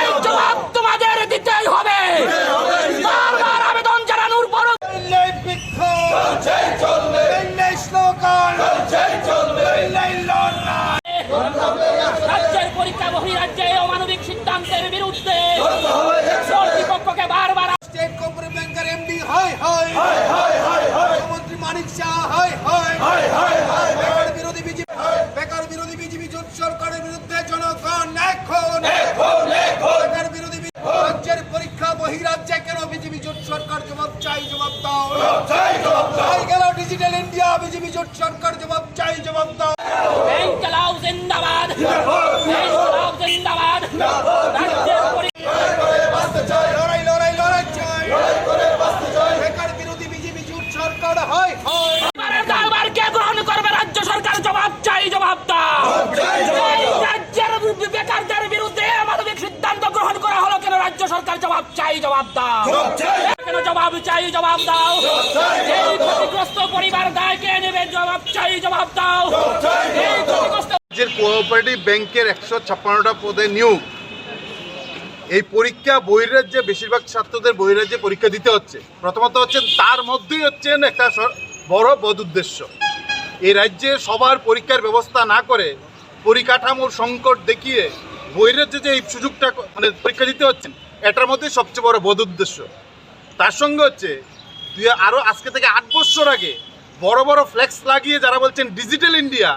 এই জবাব তোমাদের দিতেই হবে। বারবার আবেদন জানানোর পর রাজ্যের পরীক্ষা বহিরাজ্যে অমানবিক সিদ্ধান্তের বিরুদ্ধে কর্তৃপক্ষকে বারবার স্টেট কোঅপারেটিভ ব্যাংকের এমডি হাই হাই মুখ্যমন্ত্রী মানিক শাহ হাই হাই বেকার বিরোধী বিজেপি বেকার বিরোধী বিজেপি জোট সরকারের বিরুদ্ধে জনগণ এখন বেকার বিরোধী বি- রাজ্যের পরীক্ষা বহিরাজ্যে কেন বিজেপি জোট সরকার জবাব চাই জবাব দাও হয়ে গেল ডিজিটাল বিজেপি জোট সরকার জবাব চাই জবাব দাও। চালাও জিন্দাবাদ। চালাও জিন্দাবাদ। লড়াই লড়াই লড়াই চাই। বেকার বিরোধী বিজেপি জোট সরকার হয় হয়। গ্রহণ করবে? রাজ্য সরকার জবাব চাই জবাব দাও। রাজ্যের বেকারদের বিরুদ্ধে মানবিক সিদ্ধান্ত গ্রহণ করা হলো কেন? রাজ্য সরকার জবাব চাই জবাব দাও। কেন জবাব চাই জবাব দাও? ক্ষতিগ্রস্ত পরিবার নেবে চাই জবাব দাও। রাজ্যের কোঅপারেটিভ ব্যাংকের একশো ছাপ্পান্নটা পদে নিয়োগ। এই পরীক্ষা বহিরাজ্যে বেশিরভাগ ছাত্রদের বহিরাজ্যে পরীক্ষা দিতে হচ্ছে। প্রথমত হচ্ছে তার মধ্যেই হচ্ছেন একটা বড় বদ উদ্দেশ্য। এই রাজ্যে সবার পরীক্ষার ব্যবস্থা না করে পরিকাঠামোর সংকট দেখিয়ে বহিরাজ্যে যে এই সুযোগটা মানে পরীক্ষা দিতে হচ্ছেন, এটার মধ্যে সবচেয়ে বড় বদ উদ্দেশ্য। তার সঙ্গে হচ্ছে তুই আরও আজকে থেকে আট বছর আগে বড় বড় ফ্লেক্স লাগিয়ে যারা বলছেন ডিজিটাল ইন্ডিয়া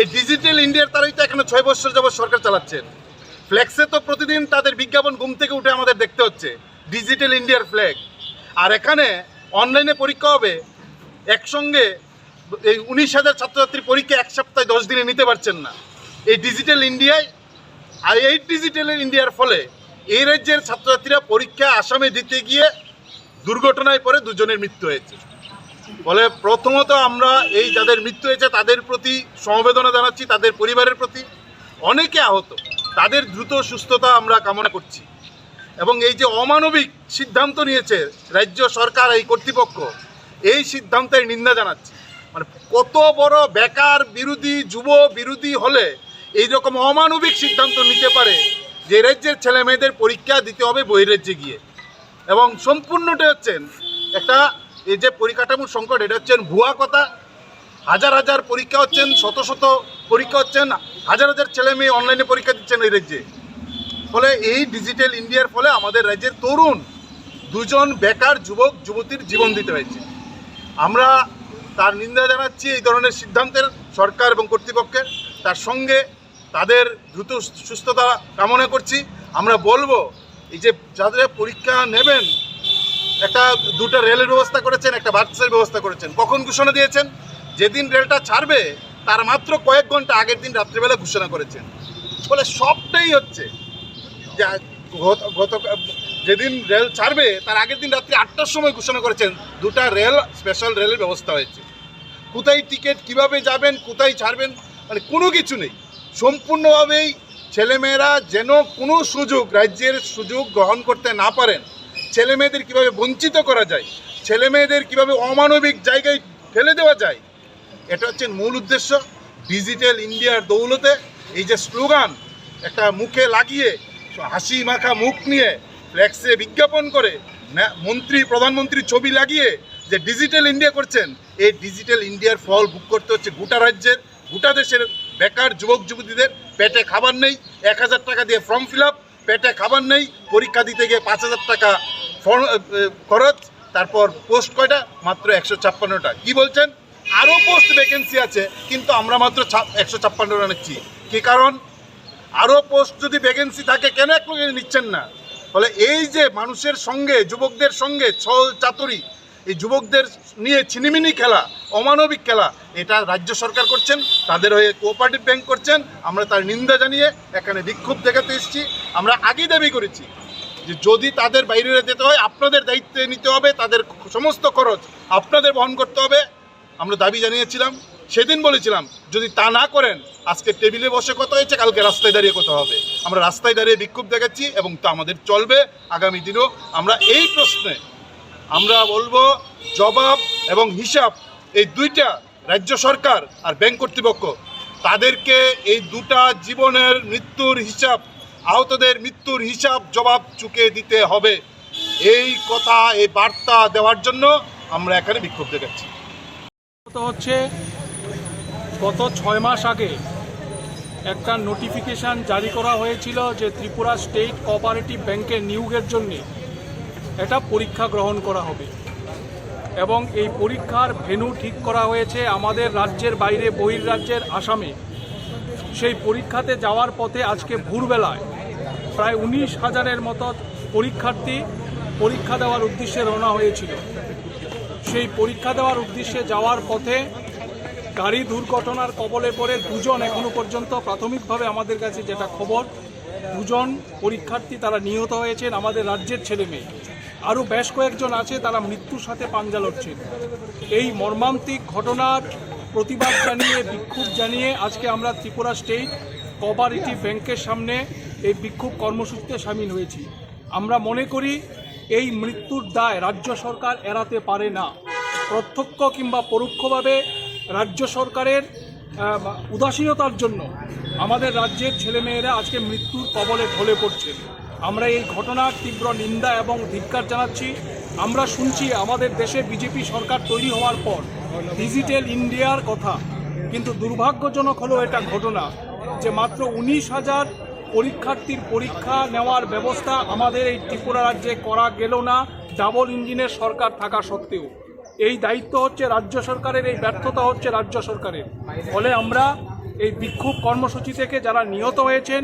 এই ডিজিটাল ইন্ডিয়ার তারাই তো এখানে ছয় বছর যাবৎ সরকার চালাচ্ছেন। ফ্ল্যাক্সে তো প্রতিদিন তাদের বিজ্ঞাপন ঘুম থেকে উঠে আমাদের দেখতে হচ্ছে ডিজিটাল ইন্ডিয়ার ফ্ল্যাগ আর এখানে অনলাইনে পরীক্ষা হবে, একসঙ্গে এই উনিশ হাজার ছাত্রছাত্রীর পরীক্ষা এক সপ্তাহে দশ দিনে নিতে পারছেন না। এই ডিজিটাল ইন্ডিয়ায় আর এই ডিজিটাল ইন্ডিয়ার ফলে এই রাজ্যের ছাত্রছাত্রীরা পরীক্ষা আসামে দিতে গিয়ে দুর্ঘটনায় পরে দুজনের মৃত্যু হয়েছে। বলে প্রথমত আমরা এই যাদের মৃত্যু হয়েছে তাদের প্রতি সমবেদনা জানাচ্ছি, তাদের পরিবারের প্রতি। অনেকে আহত, তাদের দ্রুত সুস্থতা আমরা কামনা করছি। এবং এই যে অমানবিক সিদ্ধান্ত নিয়েছে রাজ্য সরকার এই কর্তৃপক্ষ, এই সিদ্ধান্তের নিন্দা জানাচ্ছি। মানে কত বড় বেকার বিরোধী, যুব বিরোধী হলে এই রকম অমানবিক সিদ্ধান্ত নিতে পারে যে রাজ্যের ছেলে মেয়েদের পরীক্ষা দিতে হবে বহিরাজ্যে গিয়ে। এবং সম্পূর্ণটা হচ্ছেন একটা এই যে পরিকাঠামোর সংকট, এটা হচ্ছেন ভুয়া কথা। হাজার হাজার পরীক্ষা হচ্ছেন, শত শত পরীক্ষা হচ্ছেন, হাজার হাজার ছেলে মেয়ে অনলাইনে পরীক্ষা দিচ্ছেন এই রাজ্যে। ফলে এই ডিজিটাল ইন্ডিয়ার ফলে আমাদের রাজ্যের তরুণ, দুজন বেকার যুবক, যুবতীর জীবন দিতে হয়েছে। আমরা তার নিন্দা জানাচ্ছি এই ধরনের সিদ্ধান্তের সরকার এবং কর্তৃপক্ষের। তার সঙ্গে তাদের দ্রুত সুস্থতা কামনা করছি। আমরা বলব, এই যে যাদের পরীক্ষা নেবেন একটা দুটো রেলের ব্যবস্থা করেছেন, একটা বাসের ব্যবস্থা করেছেন। কখন ঘোষণা দিয়েছেন? যেদিন রেলটা ছাড়বে, তার মাত্র কয়েক ঘণ্টা আগের দিন রাত্রিবেলা ঘোষণা করেছেন। ফলে সবটাই হচ্ছে গত যেদিন রেল ছাড়বে, তার আগের দিন রাত্রি আটটার সময় ঘোষণা করেছেন, দুটা রেল স্পেশাল রেলের ব্যবস্থা হয়েছে। কোথায় টিকিট, কীভাবে যাবেন, কোথায় ছাড়বেন মানে কোনো কিছু নেই। সম্পূর্ণভাবেই ছেলেমেয়েরা যেন কোনো সুযোগ, রাজ্যের সুযোগ গ্রহণ করতে না পারেন ছেলেমেয়েদের কীভাবে বঞ্চিত করা যায়, ছেলেমেয়েদের কীভাবে অমানবিক জায়গায় ফেলে দেওয়া যায়, এটা হচ্ছে মূল উদ্দেশ্য। ডিজিটাল ইন্ডিয়ার দৌলতে এই যে স্লোগান, একটা মুখে লাগিয়ে, হাসি মাখা মুখ নিয়ে ফ্ল্যাক্সে বিজ্ঞাপন করে মন্ত্রী প্রধানমন্ত্রীর ছবি লাগিয়ে যে ডিজিটাল ইন্ডিয়া করছেন, এই ডিজিটাল ইন্ডিয়ার ফল ভোগ করতে হচ্ছে গোটা রাজ্যের, গোটা দেশের বেকার যুবক, যুবতীদের। পেটে খাবার নেই, এক হাজার টাকা দিয়ে ফর্ম ফিল পেটে খাবার নেই, পরীক্ষা দিতে গিয়ে পাঁচ হাজার টাকা খরচ, তারপর পোস্ট কয়টা? মাত্র একশো ছাপ্পান্নটা। কী বলছেন? আরও পোস্ট ভ্যাকেন্সি আছে, কিন্তু আমরা মাত্র একশো ছাপ্পান্নটা নিচ্ছি। কী কারণ? আরও পোস্ট যদি ভ্যাকেন্সি থাকে, কেন এক নিচ্ছেন না? ফলে এই যে মানুষের সঙ্গে, যুবকদের সঙ্গে ছল চাতুরি, এই যুবকদের নিয়ে ছিনিমিনি খেলা, অমানবিক খেলা, এটা রাজ্য সরকার করছেন, তাদের হয়ে কোঅপারেটিভ ব্যাংক করছেন, আমরা তার নিন্দা জানিয়ে এখানে বিক্ষোভ দেখাতে এসেছি, আমরা আগেই দাবি করেছি। যে যদি তাদের বাইরে যেতে হয়, আপনাদের দায়িত্বে নিতে হবে, তাদের সমস্ত খরচ আপনাদের বহন করতে হবে। আমরা দাবি জানিয়েছিলাম, সেদিন বলেছিলাম, যদি তা না করেন, আজকে টেবিলে বসে কথা হয়েছে, কালকে রাস্তায় দাঁড়িয়ে কথা হবে। আমরা রাস্তায় দাঁড়িয়ে বিক্ষোভ দেখাচ্ছি এবং তা আমাদের চলবে। আগামী দিনেও আমরা এই প্রশ্নে আমরা বলব, জবাব এবং হিসাব এই দুইটা রাজ্য সরকার আর ব্যাংক কর্তৃপক্ষ, তাদেরকে এই দুটা জীবনের মৃত্যুর হিসাব আহতদের মৃত্যুর হিসাব জবাব চুকে দিতে হবে। এই কথা, এই বার্তা দেওয়ার জন্য আমরা এখানে বিক্ষোভ দেখাচ্ছি। হচ্ছে গত ছয় মাস আগে একটা নোটিফিকেশান জারি করা হয়েছিল যে ত্রিপুরা স্টেট কোঅপারেটিভ ব্যাংকের নিয়োগের জন্য এটা পরীক্ষা গ্রহণ করা হবে। এবং এই পরীক্ষার ভেন্যু ঠিক করা হয়েছে আমাদের রাজ্যের বাইরে, বহির্রাজ্যের আসামে। সেই পরীক্ষাতে যাওয়ার পথে আজকে ভোরবেলায় প্রায় উনিশ হাজারের মতো পরীক্ষার্থী পরীক্ষা দেওয়ার উদ্দেশ্যে রওনা হয়েছিল। সেই পরীক্ষা দেওয়ার উদ্দেশ্যে যাওয়ার পথে গাড়ি দুর্ঘটনার কবলে পড়ে দুজন এখনও পর্যন্ত প্রাথমিকভাবে আমাদের কাছে যেটা খবর, দুজন পরীক্ষার্থী তারা নিহত হয়েছেন, আমাদের রাজ্যের ছেলে মেয়ে। আরও বেশ কয়েকজন আছে, তারা মৃত্যুর সাথে পাঞ্জা লড়ছেন। এই মর্মান্তিক ঘটনার প্রতিবাদ জানিয়ে, বিক্ষোভ জানিয়ে আজকে আমরা ত্রিপুরা স্টেট কোঅপারেটিভ ব্যাংকের সামনে এই বিক্ষোভ কর্মসূচিতে সামিল হয়েছি। আমরা মনে করি, এই মৃত্যুর দায় রাজ্য সরকার এড়াতে পারে না। প্রত্যক্ষ কিংবা পরোক্ষভাবে রাজ্য সরকারের উদাসীনতার জন্য আমাদের রাজ্যের ছেলেমেয়েরা আজকে মৃত্যুর কবলে ঢলে পড়ছে। আমরা এই ঘটনার তীব্র নিন্দা এবং ধিক্কার জানাচ্ছি। আমরা শুনছি আমাদের দেশে বিজেপি সরকার তৈরি হওয়ার পর ডিজিটাল ইন্ডিয়ার কথা। কিন্তু দুর্ভাগ্যজনক হলো এটা ঘটনা যে মাত্র উনিশ হাজার পরীক্ষার্থীর পরীক্ষা নেওয়ার ব্যবস্থা আমাদের এই ত্রিপুরা রাজ্যে করা গেল না, ডাবল ইঞ্জিনের সরকার থাকা সত্ত্বেও। এই দায়িত্ব হচ্ছে রাজ্য সরকারের, এই ব্যর্থতা হচ্ছে রাজ্য সরকারের। ফলে আমরা এই বিক্ষোভ কর্মসূচি থেকে যারা নিহত হয়েছেন,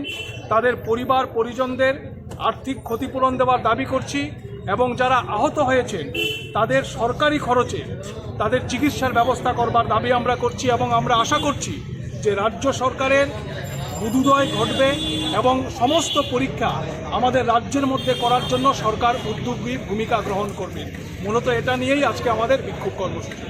তাদের পরিবার, পরিজনদের আর্থিক ক্ষতিপূরণ দেওয়ার দাবি করছি এবং যারা আহত হয়েছেন, তাদের সরকারি খরচে তাদের চিকিৎসার ব্যবস্থা করবার দাবি আমরা করছি এবং আমরা আশা করছি যে রাজ্য সরকারের বুদুদয় ঘটবে এবং সমস্ত পরীক্ষা আমাদের রাজ্যের মধ্যে করার জন্য সরকার উদ্যোগী ভূমিকা গ্রহণ করবে। মূলত এটা নিয়েই আজকে আমাদের বিক্ষোভ কর্মসূচি।